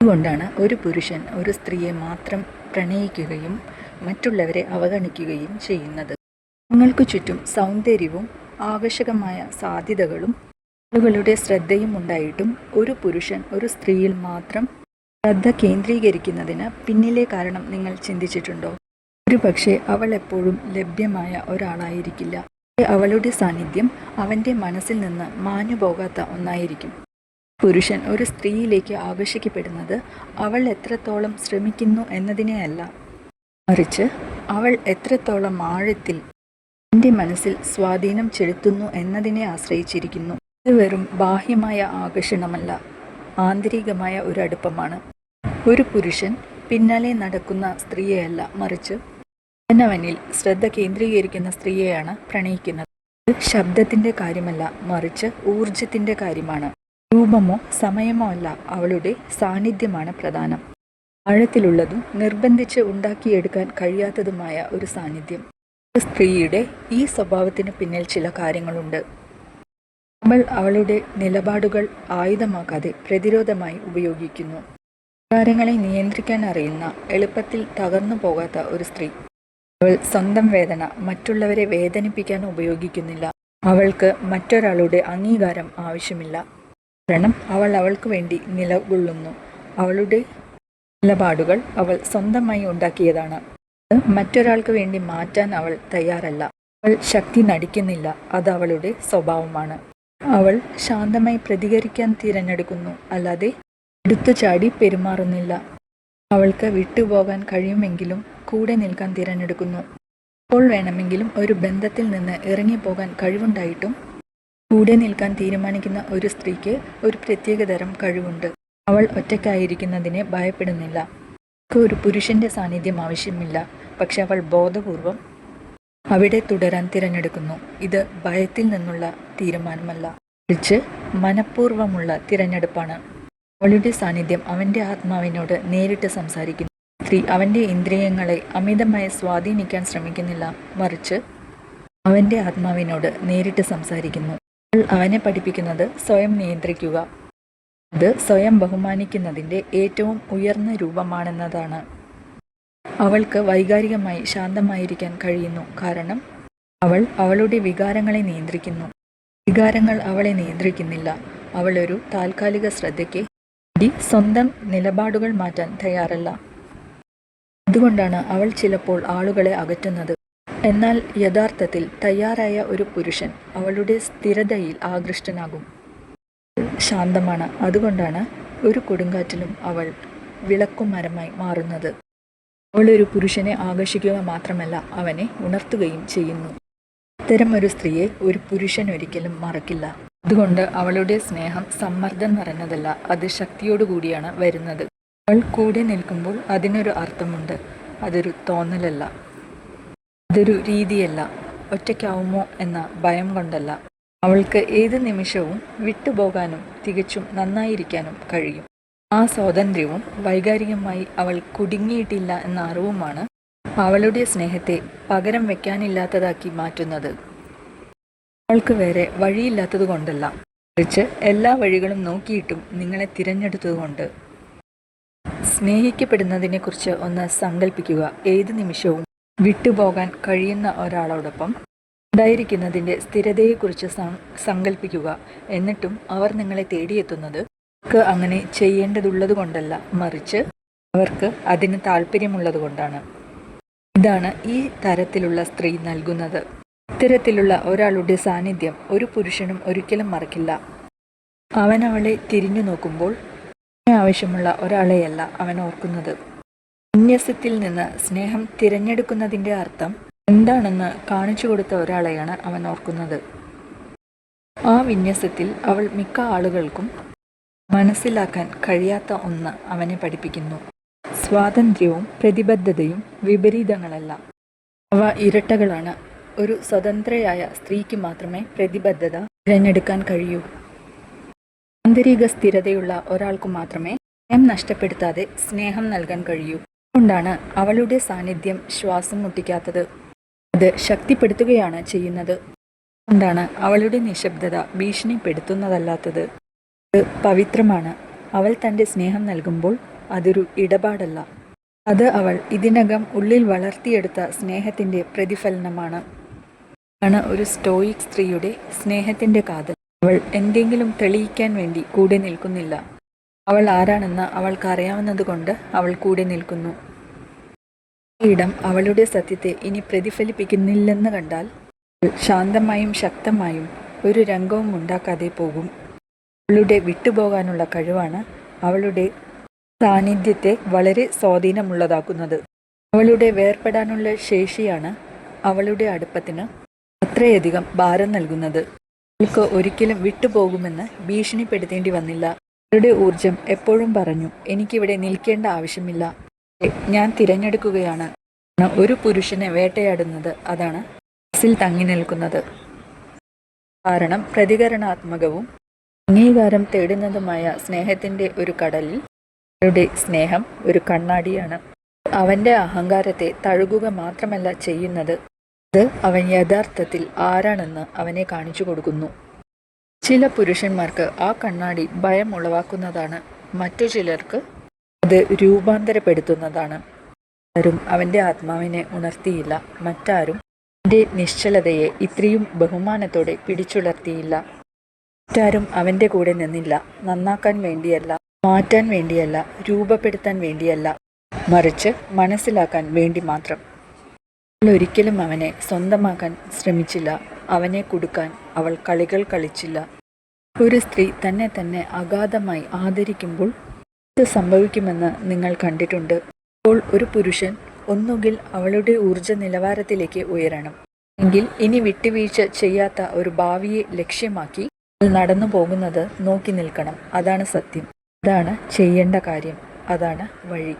അതുകൊണ്ടാണ് ഒരു പുരുഷൻ ഒരു സ്ത്രീയെ മാത്രം പ്രണയിക്കുകയും മറ്റുള്ളവരെ അവഗണിക്കുകയും ചെയ്യുന്നത്. നിങ്ങൾക്ക് ചുറ്റും സൗന്ദര്യവും ആവശ്യകമായ സാധ്യതകളും ആളുകളുടെ ശ്രദ്ധയും ഉണ്ടായിട്ടും ഒരു പുരുഷൻ ഒരു സ്ത്രീയിൽ മാത്രം ശ്രദ്ധ കേന്ദ്രീകരിക്കുന്നതിന് പിന്നിലെ കാരണം നിങ്ങൾ ചിന്തിച്ചിട്ടുണ്ടോ? ഒരു പക്ഷേ അവൾ എപ്പോഴും ലഭ്യമായ ഒരാളായിരിക്കില്ല. അവളുടെ സാന്നിധ്യം അവന്റെ മനസ്സിൽ നിന്ന് മാഞ്ഞു പോകാത്ത ഒന്നായിരിക്കും. പുരുഷൻ ഒരു സ്ത്രീയിലേക്ക് ആകർഷിക്കപ്പെടുന്നത് അവൾ എത്രത്തോളം ശ്രമിക്കുന്നു എന്നതിനെയല്ല. മറിച്ച് അവൾ എത്രത്തോളം ആഴത്തിൽ എന്റെ മനസ്സിൽ സ്വാധീനം ചെലുത്തുന്നു എന്നതിനെ ആശ്രയിച്ചിരിക്കുന്നു. ഇത് വെറും ബാഹ്യമായ ആകർഷണമല്ല ആന്തരികമായ ഒരു അടുപ്പമാണ്. ഒരു പുരുഷൻ പിന്നാലെ നടക്കുന്ന സ്ത്രീയെയല്ല മറിച്ച് അവനവനിൽ ശ്രദ്ധ കേന്ദ്രീകരിക്കുന്ന സ്ത്രീയെയാണ് പ്രണയിക്കുന്നത്. ശബ്ദത്തിന്റെ കാര്യമല്ല മറിച്ച് ഊർജത്തിന്റെ കാര്യമാണ്. രൂപമോ സമയമോ അല്ല അവളുടെ സാന്നിധ്യമാണ് പ്രധാനം. ആഴത്തിലുള്ളതും നിർബന്ധിച്ച് ഉണ്ടാക്കിയെടുക്കാൻ കഴിയാത്തതുമായ ഒരു സാന്നിധ്യം. സ്ത്രീയുടെ ഈ സ്വഭാവത്തിന് പിന്നിൽ ചില കാര്യങ്ങളുണ്ട്. അവൾ അവളുടെ നിലപാടുകൾ ആയുധമാക്കാതെ പ്രതിരോധമായി ഉപയോഗിക്കുന്നു. കാര്യങ്ങളെ നിയന്ത്രിക്കാൻ അറിയുന്ന എളുപ്പത്തിൽ തകർന്നു പോകാത്ത ഒരു സ്ത്രീ. അവൾ സ്വന്തം വേദന മറ്റുള്ളവരെ വേദനിപ്പിക്കാൻ ഉപയോഗിക്കുന്നില്ല. അവൾക്ക് മറ്റൊരാളുടെ അംഗീകാരം ആവശ്യമില്ല. കാരണം അവൾ അവൾക്ക് വേണ്ടി നിലകൊള്ളുന്നു. അവളുടെ നിലപാടുകൾ അവൾ സ്വന്തമായി ഉണ്ടാക്കിയതാണ്. മറ്റൊരാൾക്ക് വേണ്ടി മാറ്റാൻ അവൾ തയ്യാറല്ല. അവൾ ശക്തി നടിക്കുന്നില്ല. അത് അവളുടെ സ്വഭാവമാണ്. അവൾ ശാന്തമായി പ്രതികരിക്കാൻ തിരഞ്ഞെടുക്കുന്നു. അല്ലാതെ എടുത്തു ചാടി പെരുമാറുന്നില്ല. അവൾക്ക് വിട്ടുപോകാൻ കഴിയുമെങ്കിലും കൂടെ നിൽക്കാൻ തിരഞ്ഞെടുക്കുന്നു. അപ്പോൾ വേണമെങ്കിലും ഒരു ബന്ധത്തിൽ നിന്ന് ഇറങ്ങിപ്പോകാൻ കഴിവുണ്ടായിട്ടും കൂടെ നിൽക്കാൻ തീരുമാനിക്കുന്ന ഒരു സ്ത്രീക്ക് ഒരു പ്രത്യേകതരം കഴിവുണ്ട്. അവൾ ഒറ്റയ്ക്കായിരിക്കുന്നതിനെ ഭയപ്പെടുന്നില്ല. അവൾക്ക് ഒരു പുരുഷന്റെ സാന്നിധ്യം ആവശ്യമില്ല. പക്ഷെ അവൾ ബോധപൂർവം അവിടെ തുടരാൻ തിരഞ്ഞെടുക്കുന്നു. ഇത് ഭയത്തിൽ നിന്നുള്ള തീരുമാനമല്ല. മറിച്ച് മനഃപൂർവമുള്ള തിരഞ്ഞെടുപ്പാണ്. അവളുടെ സാന്നിധ്യം അവന്റെ ആത്മാവിനോട് നേരിട്ട് സംസാരിക്കുന്നു. സ്ത്രീ അവന്റെ ഇന്ദ്രിയങ്ങളെ അമിതമായി സ്വാധീനിക്കാൻ ശ്രമിക്കുന്നില്ല. മറിച്ച് അവന്റെ ആത്മാവിനോട് നേരിട്ട് സംസാരിക്കുന്നു. അവനെ പഠിപ്പിക്കുന്നത് സ്വയം നിയന്ത്രിക്കുക. അത് സ്വയം ബഹുമാനിക്കുന്നതിന്റെ ഏറ്റവും ഉയർന്ന രൂപമാണെന്നതാണ്. അവൾക്ക് വൈകാരികമായി ശാന്തമായിരിക്കാൻ കഴിയുന്നു. കാരണം അവൾ അവളുടെ വികാരങ്ങളെ നിയന്ത്രിക്കുന്നു. വികാരങ്ങൾ അവളെ നിയന്ത്രിക്കുന്നില്ല. അവൾ ഒരു താൽക്കാലിക ശ്രദ്ധയ്ക്ക് വേണ്ടി സ്വന്തം നിലപാടുകൾ മാറ്റാൻ തയ്യാറല്ല. അതുകൊണ്ടാണ് അവൾ ചിലപ്പോൾ ആളുകളെ അകറ്റുന്നത്. എന്നാൽ യഥാർത്ഥത്തിൽ തയ്യാറായ ഒരു പുരുഷൻ അവളുടെ സ്ഥിരതയിൽ ആകൃഷ്ടനാകും. ശാന്തമാണ്. അതുകൊണ്ടാണ് ഒരു കൊടുങ്കാറ്റിലും അവൾ വിളക്കുമരമായി മാറുന്നത്. അവൾ ഒരു പുരുഷനെ ആകർഷിക്കുക മാത്രമല്ല അവനെ ഉണർത്തുകയും ചെയ്യുന്നു. ഇത്തരം ഒരു സ്ത്രീയെ ഒരു പുരുഷൻ ഒരിക്കലും മറക്കില്ല. അതുകൊണ്ട് അവളുടെ സ്നേഹം സമ്മർദ്ദം നിറഞ്ഞതല്ല അത് ശക്തിയോടുകൂടിയാണ് വരുന്നത്. അവൾ കൂടെ നിൽക്കുമ്പോൾ അതിനൊരു അർത്ഥമുണ്ട്. അതൊരു തോന്നലല്ല. അതൊരു രീതിയല്ല. ഒറ്റയ്ക്കാവുമോ എന്ന ഭയം കൊണ്ടല്ല. അവൾക്ക് ഏത് നിമിഷവും വിട്ടുപോകാനും തികച്ചും നന്നായിരിക്കാനും കഴിയും. ആ സ്വാതന്ത്ര്യവും വൈകാരികമായി അവൾ കുടുങ്ങിയിട്ടില്ല എന്ന അറിവുമാണ് അവളുടെ സ്നേഹത്തെ പകരം വെക്കാനില്ലാത്തതാക്കി മാറ്റുന്നത്. അവൾക്ക് വേറെ വഴിയില്ലാത്തത് കൊണ്ടല്ല. മറിച്ച് എല്ലാ വഴികളും നോക്കിയിട്ടും നിങ്ങളെ തിരഞ്ഞെടുത്തതുകൊണ്ട് സ്നേഹിക്കപ്പെടുന്നതിനെക്കുറിച്ച് ഒന്ന് സങ്കല്പിക്കുക ഏത് നിമിഷവും വിട്ടുപോകാൻ കഴിയുന്ന ഒരാളോടൊപ്പം ഉണ്ടായിരിക്കുന്നതിന്റെ സ്ഥിരതയെക്കുറിച്ച് സങ്കല്പിക്കുക എന്നിട്ടും അവർ നിങ്ങളെ തേടിയെത്തുന്നത് അവർക്ക് അങ്ങനെ ചെയ്യേണ്ടതുള്ളത് കൊണ്ടല്ല മറിച്ച് അവർക്ക് അതിന് താല്പര്യമുള്ളത് കൊണ്ടാണ് ഇതാണ് ഈ തരത്തിലുള്ള സ്ത്രീ നൽകുന്നത്. ഇത്തരത്തിലുള്ള ഒരാളുടെ സാന്നിധ്യം ഒരു പുരുഷനും ഒരിക്കലും മറക്കില്ല. അവൻ അവളെ തിരിഞ്ഞു നോക്കുമ്പോൾ ആവശ്യമുള്ള ഒരാളെയല്ല അവൻ ഓർക്കുന്നത്. വിന്യസത്തിൽ നിന്ന് സ്നേഹം തിരഞ്ഞെടുക്കുന്നതിന്റെ അർത്ഥം എന്താണെന്ന് കാണിച്ചു കൊടുത്ത ഒരാളെയാണ് അവൻ ഓർക്കുന്നത്. ആ വിന്യസത്തിൽ അവൾ മിക്ക ആളുകൾക്കും മനസ്സിലാക്കാൻ കഴിയാത്ത ഒന്ന് അവനെ പഠിപ്പിക്കുന്നു. സ്വാതന്ത്ര്യവും പ്രതിബദ്ധതയും വിപരീതങ്ങളല്ല. അവ ഇരട്ടകളാണ്. ഒരു സ്വതന്ത്രയായ സ്ത്രീക്ക് മാത്രമേ പ്രതിബദ്ധത തിരഞ്ഞെടുക്കാൻ കഴിയൂ. ആന്തരിക സ്ഥിരതയുള്ള ഒരാൾക്ക് മാത്രമേ സ്നേഹം നഷ്ടപ്പെടുത്താതെ സ്നേഹം നൽകാൻ കഴിയൂ. അതുകൊണ്ടാണ് അവളുടെ സാന്നിധ്യം ശ്വാസം മുട്ടിക്കാത്തത്. അത് ശക്തിപ്പെടുത്തുകയാണ് ചെയ്യുന്നത്. കൊണ്ടാണ് അവളുടെ നിശബ്ദത ഭീഷണിപ്പെടുത്തുന്നതല്ലാത്തത്. അത് പവിത്രമാണ്. അവൾ തന്റെ സ്നേഹം നൽകുമ്പോൾ അതൊരു ഇടപാടല്ല. അത് അവൾ ഇതിനകം ഉള്ളിൽ വളർത്തിയെടുത്ത സ്നേഹത്തിന്റെ പ്രതിഫലനമാണ്. ആണ് ഒരു സ്റ്റോയിക് സ്ത്രീയുടെ സ്നേഹത്തിന്റെ കാതൽ. അവൾ എന്തെങ്കിലും തെളിയിക്കാൻ വേണ്ടി കൂടെ നിൽക്കുന്നില്ല. അവൾ ആരാണെന്ന് അവൾക്ക് അറിയാവുന്നതുകൊണ്ട് അവൾ കൂടെ നിൽക്കുന്നു. ഇടം അവളുടെ സത്യത്തെ ഇനി പ്രതിഫലിപ്പിക്കുന്നില്ലെന്ന് കണ്ടാൽ ശാന്തമായും ശക്തമായും ഒരു രംഗവും ഉണ്ടാക്കാതെ പോകും. അവളുടെ വിട്ടുപോകാനുള്ള കഴിവാണ് അവളുടെ സാന്നിധ്യത്തെ വളരെ സ്വാധീനമുള്ളതാക്കുന്നത്. അവളുടെ വേർപെടാനുള്ള ശേഷിയാണ് അവളുടെ അടുപ്പത്തിന് അത്രയധികം ഭാരം നൽകുന്നത്. അവൾക്ക് ഒരിക്കലും വിട്ടുപോകുമെന്ന് ഭീഷണിപ്പെടുത്തേണ്ടി വന്നില്ല. അവളുടെ ഊർജം എപ്പോഴും പറഞ്ഞു എനിക്കിവിടെ നിൽക്കേണ്ട ആവശ്യമില്ല. ഞാൻ തിരഞ്ഞെടുക്കുകയാണ്. ഒരു പുരുഷനെ വേട്ടയാടുന്നത് അതാണ് മനസ്സിൽ തങ്ങി നിൽക്കുന്നത്. കാരണം പ്രതികരണാത്മകവും അംഗീകാരം തേടുന്നതുമായ സ്നേഹത്തിന്റെ ഒരു കടലിൽ അവരുടെ സ്നേഹം ഒരു കണ്ണാടിയാണ്. അവന്റെ അഹങ്കാരത്തെ തഴുകുക മാത്രമല്ല ചെയ്യുന്നത്. അത് അവൻ യഥാർത്ഥത്തിൽ ആരാണെന്ന് അവനെ കാണിച്ചു കൊടുക്കുന്നു. ചില പുരുഷന്മാർക്ക് ആ കണ്ണാടി ഭയം ഉളവാക്കുന്നതാണ്. മറ്റു ചിലർക്ക് അത് രൂപാന്തരപ്പെടുത്തുന്നതാണ്. ആരും അവന്റെ ആത്മാവിനെ ഉണർത്തിയില്ല. മറ്റാരും അവന്റെ നിശ്ചലതയെ ഇത്രയും ബഹുമാനത്തോടെ പിടിച്ചുലർത്തിയില്ല. മറ്റാരും അവന്റെ കൂടെ നിന്നില്ല. നന്നാക്കാൻ വേണ്ടിയല്ല മാറ്റാൻ വേണ്ടിയല്ല രൂപപ്പെടുത്താൻ വേണ്ടിയല്ല. മറിച്ച് മനസ്സിലാക്കാൻ വേണ്ടി മാത്രം. ഒരിക്കലും അവനെ സ്വന്തമാക്കാൻ ശ്രമിച്ചില്ല. അവനെ കൊടുക്കാൻ അവൾ കളികൾ കളിച്ചില്ല. ഒരു സ്ത്രീ തന്നെ തന്നെ അഗാധമായി ആദരിക്കുമ്പോൾ ഇത് സംഭവിക്കുമെന്ന് നിങ്ങൾ കണ്ടിട്ടുണ്ട്. അപ്പോൾ ഒരു പുരുഷൻ ഒന്നുകിൽ അവളുടെ ഊർജ നിലവാരത്തിലേക്ക് ഉയരണം. എങ്കിൽ ഇനി വിട്ടുവീഴ്ച ചെയ്യാത്ത ഒരു ഭാവിയെ ലക്ഷ്യമാക്കി നടന്നു പോകുന്നത് നോക്കി നിൽക്കണം. അതാണ് സത്യം. അതാണ് ചെയ്യേണ്ട കാര്യം. അതാണ് വഴി.